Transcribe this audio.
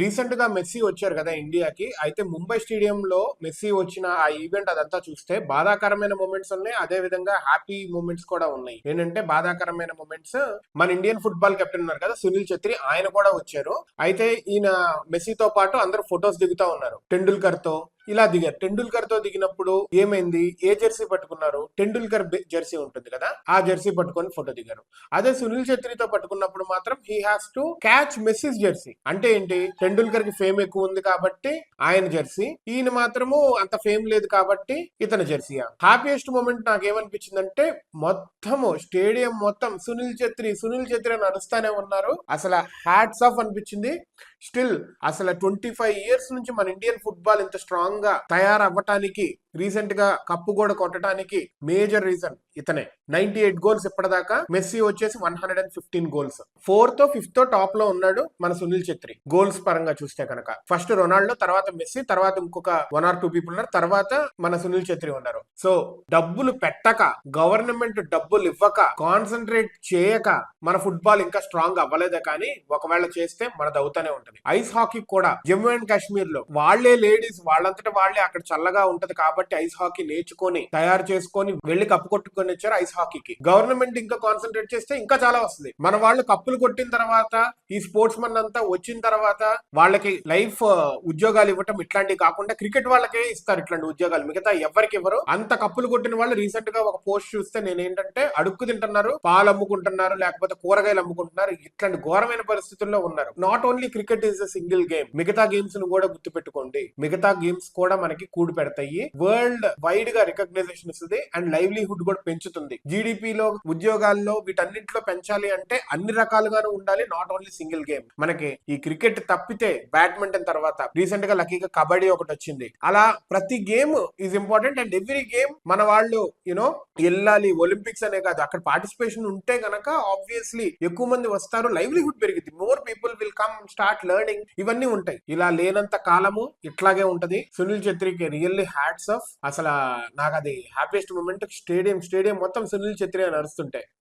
రీసెంట్గా మెస్సీ వచ్చారు కదా ఇండియాకి. అయితే ముంబై స్టేడియం లో మెస్సీ వచ్చిన ఆ ఈవెంట్ అదంతా చూస్తే బాధాకరమైన మూమెంట్స్ ఉన్నాయి. అదే విధంగా హ్యాపీ మూమెంట్స్ కూడా ఉన్నాయి. ఏంటంటే బాధాకరమైన మూమెంట్స్ మన ఇండియన్ ఫుట్బాల్ కెప్టెన్ ఉన్నారు కదా సునీల్ ఛత్రి ఆయన కూడా వచ్చారు. అయితే ఈయన మెస్సీతో పాటు అందరూ ఫొటోస్ దిగుతా ఉన్నారు. టెండూల్కర్తో ఇలా దిగారు. టెండూల్కర్తో దిగినప్పుడు ఏమైంది? ఏ జెర్సీ పట్టుకున్నారు? టెండూల్కర్ జెర్సీ ఉంటుంది కదా? ఆ జెర్సీ పట్టుకొని ఫోటో దిగారు. అదే సునీల్ ఛత్రితో పట్టుకున్నప్పుడు మాత్రం he has to catch Messi's jersey. అంటే ఏంటి? టెండూల్కర్కి ఫేమ్ ఎక్కువ ఉంది కాబట్టి ఆయన జెర్సీ. ఈయన మాత్రము అంత ఫేమ్ లేదు కాబట్టి ఇతని జెర్సీ హ్యాపీయెస్ట్ మూమెంట్ నాకు ఏమనిపించిందంటే మొత్తము స్టేడియం మొత్తం సునీల్ ఛత్రి సునీల్ ఛత్రి అని అరుస్తానే ఉన్నారు. అసలు హ్యాట్స్ ఆఫ్ అనిపించింది. స్టిల్ అసలు ట్వంటీ ఫైవ్ ఇయర్స్ నుంచి మన ఇండియన్ ఫుట్బాల్ ఇంత స్ట్రాంగ్ గా తయారవ్వటానికి రీసెంట్గా కప్పు కూడా కొట్టడానికి మేజర్ రీజన్ ఇతనే. నైన్టీ ఎయిట్ గోల్స్ ఇప్పటిదాకా మెస్సీ వచ్చేసి one hundred and fifteen goals. Fourth fifth టాప్లో ఉన్నాడు మన సునీల్ ఛత్రి గోల్స్ పరంగా చూస్తే కనుక. ఫస్ట్ రొనాల్డో తర్వాత మెస్సీ తర్వాత ఇంకొక వన్ ఆర్ టూ పీపుల్ ఉన్నారు తర్వాత మన సునీల్ ఛత్రి ఉన్నారు. సో డబ్బులు పెట్టక గవర్నమెంట్ డబ్బులు ఇవ్వక కాన్సన్ట్రేట్ చేయక మన ఫుట్బాల్ ఇంకా స్ట్రాంగ్ అవ్వలేదే కానీ ఒకవేళ చేస్తే మనది అవుతానే ఉంటుంది. ఐస్ హాకీ కూడా జమ్మూ అండ్ కాశ్మీర్లో వాళ్ళే లేడీస్ వాళ్ళంతటా వాళ్ళే అక్కడ చల్లగా ఉంటది కాబట్టి ఐస్ హాకీ నేర్చుకొని తయారు చేసుకొని వెళ్ళి కప్పు కొట్టుకొని వచ్చారు ఐస్ హాకీకి. గవర్నమెంట్ ఇంకా కాన్సన్ట్రేట్ చేస్తే ఇంకా చాలా వస్తుంది. మన వాళ్ళు కప్పులు కొట్టిన తర్వాత ఈ స్పోర్ట్స్ మన్ అంతా వచ్చిన తర్వాత వాళ్ళకి లైఫ్ ఉద్యోగాలు ఇవ్వటం ఇట్లాంటివి కాకుండా క్రికెట్ వాళ్ళకే ఇస్తారు ఇట్లాంటి ఉద్యోగాలు. మిగతా ఎవరికి ఇవ్వరు. అంత కప్పులు కొట్టిన వాళ్ళు రీసెంట్గా ఒక పోస్ట్ చూస్తే నేను ఏంటంటే అడుక్కు తింటున్నారు పాలు అమ్ముకుంటున్నారు లేకపోతే కూరగాయలు అమ్ముకుంటున్నారు ఇట్లాంటి ఘోరమైన పరిస్థితుల్లో ఉన్నారు. Not only cricket is a single game మిగతా గేమ్స్ను కూడా గుర్తుపెట్టుకోండి. మిగతా గేమ్స్ కూడా మనకి కూడి పెడతాయి. వరల్డ్ వైడ్గా రికగ్నైజేషన్ ఇస్తుంది అండ్ లైవ్లీహుడ్ కూడా పెంచుతుంది. జీడిపిలో ఉద్యోగాల్లో వీటన్నింటిలో పెంచాలి అంటే అన్ని రకాలుగాను ఉండాలి నాట్ ఓన్లీ సింగిల్ గేమ్ మనకి ఈ క్రికెట్ తప్పితే బ్యాడ్మింటన్ తర్వాత రీసెంట్గా లక్కీగా కబడ్డీ ఒకటి వచ్చింది. అలా ప్రతి game is important and every game మన వాళ్ళు యూనో వెళ్ళాలి. ఒలింపిక్స్ అనే కాదు అక్కడ పార్టిసిపేషన్ ఉంటే గనక ఆబ్వియస్లీ ఎక్కువ మంది వస్తారు. లైవ్లీహుడ్ పెరిగింది more people will come start learning ఇవన్నీ ఉంటాయి. ఇలా లేనంత కాలము ఇట్లాగే ఉంటది. సునీల్ ఛత్రికి రియల్లీ హ్యాట్స్ ఆఫ్ అసలు నాకు అది హ్యాపీయెస్ట్ మూమెంట్ స్టేడియం స్టేడియం మొత్తం సునీల్ ఛత్రి అని అరుస్తుంటే